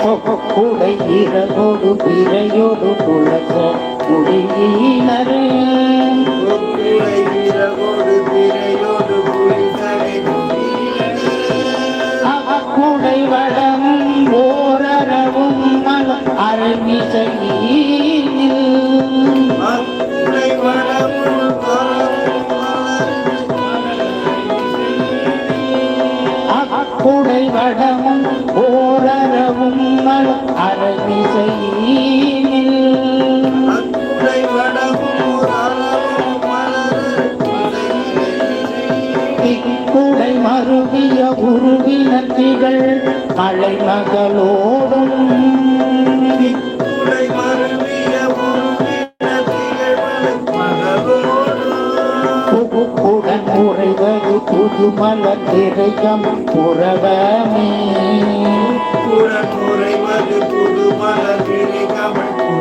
குடை இரவோடு பிறையோடு துளச முடியினர் அவக்குடை வீரவோடு திரையோடு புலிசடை கொடியிலே. அக்குடை மலம் அக்குடை வடமும் மலம் அரமிசையில் அக்குளை வடமுள் அறவும் மலர் மலையிலே. மருவிய உருவினத்திகள் மலை மகளோடும் உறைவது புதுமலர் திரையம் புறவமே